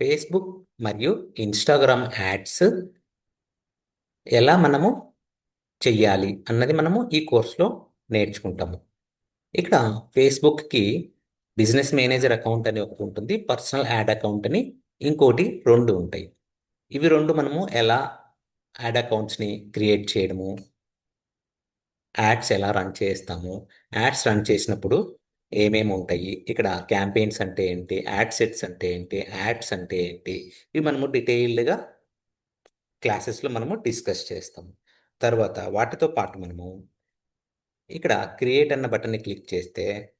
Facebook మరియు Instagram ads ఎలా మనము చెయ్యాలి అన్నది మనము ఈ కోర్సులో నేర్చుకుంటాము. ఇక్కడ ఫేస్బుక్కి బిజినెస్ మేనేజర్ అకౌంట్ అని ఒకటి ఉంటుంది పర్సనల్ యాడ్ అకౌంట్ అని ఇంకోటి రెండు ఉంటాయి. ఇవి రెండు మనము ఎలా యాడ్ అకౌంట్స్ని క్రియేట్ చేయడము యాడ్స్ ఎలా రన్ చేస్తాము యాడ్స్ రన్ చేసినప్పుడు ఏమేమి ఉంటాయి? ఇక్కడ క్యాంపెయిన్స్ అంటే ఏంటి? యాడ్ సెట్స్ అంటే ఏంటి? యాడ్స్ అంటే ఏంటి? ఇవి మనము డీటెయిల్డ్గా క్లాసెస్లో మనము డిస్కస్ చేస్తాం. తర్వాత వాటితో పాటు మనము ఇక్కడ క్రియేట్ అన్న బటన్ని క్లిక్ చేస్తే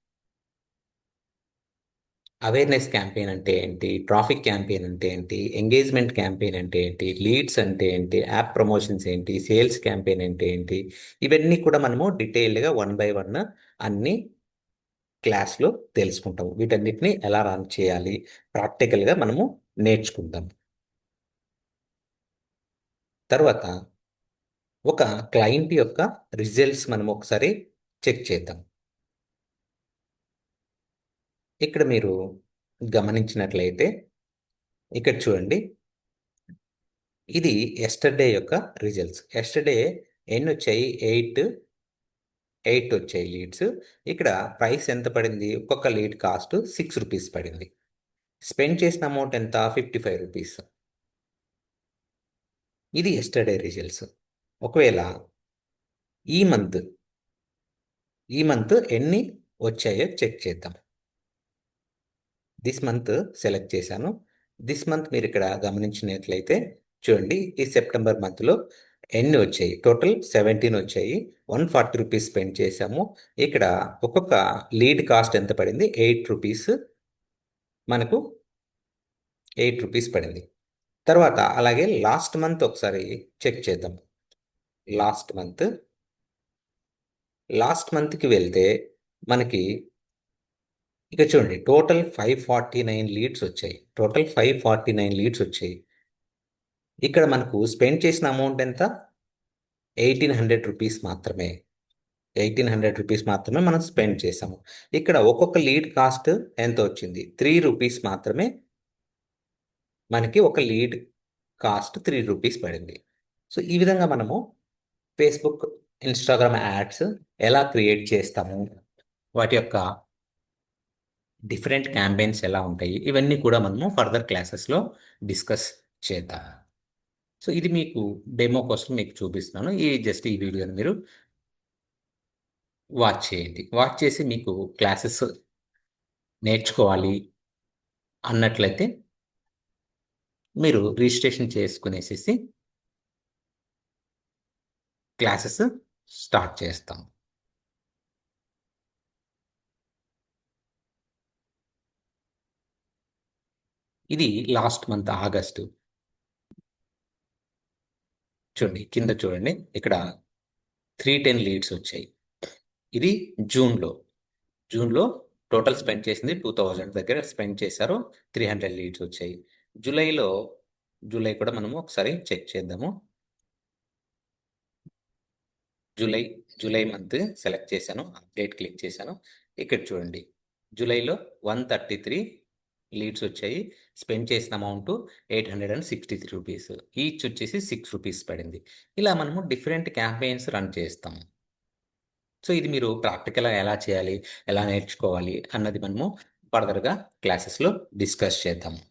అవేర్నెస్ క్యాంపెయిన్ అంటే ఏంటి? ట్రాఫిక్ క్యాంపెయిన్ అంటే ఏంటి? ఎంగేజ్మెంట్ క్యాంపెయిన్ అంటే ఏంటి? లీడ్స్ అంటే ఏంటి? యాప్ ప్రమోషన్స్ ఏంటి? సేల్స్ క్యాంపెయిన్ అంటే ఏంటి? ఇవన్నీ కూడా మనము డీటెయిల్డ్గా వన్ బై వన్ అన్నీ క్లాస్లో తెలుసుకుంటాము. వీటన్నిటిని ఎలా రన్ చేయాలి? ప్రాక్టికల్గా మనము నేర్చుకుంటాం తర్వాత ఒక క్లయింట్ యొక్క రిజల్ట్స్ మనం ఒకసారి చెక్ చేద్దాం. ఇక్కడ మీరు గమనించినట్లయితే ఇక్కడ చూడండి. ఇది ఎస్టర్డే యొక్క రిజల్ట్స్ ఎస్టర్డే ఎన్ని వచ్చాయి ఎయిట్ ఎయిట్ వచ్చాయి లీడ్స్ ఇక్కడ ప్రైస్ ఎంత పడింది? ఒక్కొక్క లీడ్ కాస్ట్ సిక్స్ రూపీస్ పడింది. స్పెండ్ చేసిన అమౌంట్ ఎంత? ఫిఫ్టీ ఫైవ్ రూపీస్ ఇది ఎస్టర్డే రిజల్ట్స్ ఒకవేళ ఈ మంత్ ఈ మంత్ ఎన్ని వచ్చాయో చెక్ చేద్దాం. దిస్ మంత్ సెలెక్ట్ చేశాను. దిస్ మంత్ మీరు ఇక్కడ గమనించినట్లయితే చూడండి ఈ సెప్టెంబర్ మంత్లో ఎన్ని వచ్చాయి? టోటల్ సెవెంటీన్ వచ్చాయి. వన్ ఫార్టీ రూపీస్ స్పెండ్ చేసాము ఇక్కడ ఒక్కొక్క లీడ్ కాస్ట్ ఎంత పడింది? ఎయిట్ రూపీస్ మనకు ఎయిట్ రూపీస్ పడింది. తర్వాత అలాగే లాస్ట్ మంత్ ఒకసారి చెక్ చేద్దాం. Last month. లాస్ట్ మంత్కి వెళ్తే మనకి ఇక చూడండి total five forty nine leads వచ్చాయి. Total five forty nine leads వచ్చాయి. ఇక్కడ మనకు స్పెండ్ చేసిన అమౌంట్ ఎంత? ఎయిటీన్ హండ్రెడ్ రూపీస్ మాత్రమే. ఎయిటీన్ హండ్రెడ్ రూపీస్ మాత్రమే మనం స్పెండ్ చేసాము ఇక్కడ ఒక్కొక్క లీడ్ కాస్ట్ ఎంత వచ్చింది? త్రీ రూపీస్ మాత్రమే మనకి ఒక లీడ్ కాస్ట్ త్రీ రూపీస్ పడింది. సో ఈ విధంగా మనము ఫేస్బుక్ ఇన్స్టాగ్రామ్ యాడ్స్ ఎలా క్రియేట్ చేస్తాము? వాటి యొక్క డిఫరెంట్ క్యాంపెయిన్స్ ఎలా ఉంటాయి? ఇవన్నీ కూడా మనము ఫర్దర్ క్లాసెస్లో డిస్కస్ చేద్దాం. సో ఇది మీకు డెమో కోసం మీకు చూపిస్తున్నాను. ఈ జస్ట్ ఈ వీడియోని మీరు వాచ్ చేయండి. వాచ్ చేసి మీకు క్లాసెస్ నేర్చుకోవాలి అన్నట్లయితే మీరు రిజిస్ట్రేషన్ చేసుకునేసేసి క్లాసెస్ స్టార్ట్ చేస్తాం. ఇది లాస్ట్ మంత్ ఆగస్టు. చూడండి కింద చూడండి. ఇక్కడ త్రీ టెన్ లీడ్స్ వచ్చాయి. ఇది జూన్లో. జూన్లో టోటల్ స్పెండ్ చేసింది టూ థౌజండ్ దగ్గర స్పెండ్ చేశారు త్రీ హండ్రెడ్ లీడ్స్ వచ్చాయి. జూలైలో జూలై కూడా మనము ఒకసారి చెక్ చేద్దాము. జూలై జూలై మంత్ సెలెక్ట్ చేశాను అప్డేట్ క్లిక్ చేశాను. ఇక్కడ చూడండి జూలైలో వన్ థర్టీ త్రీ లీడ్స్ వచ్చాయి. స్పెండ్ చేసిన amount eight hundred and sixty three rupees. Each వచ్చేసి సిక్స్ రూపీస్ పడింది. ఇలా మనము డిఫరెంట్ క్యాంపెయిన్స్ రన్ చేస్తాం. సో ఇది మీరు ప్రాక్టికల్గా ఎలా చేయాలి? ఎలా నేర్చుకోవాలి? అన్నది మనము ఫర్దర్గా క్లాసెస్లో డిస్కస్ చేద్దాము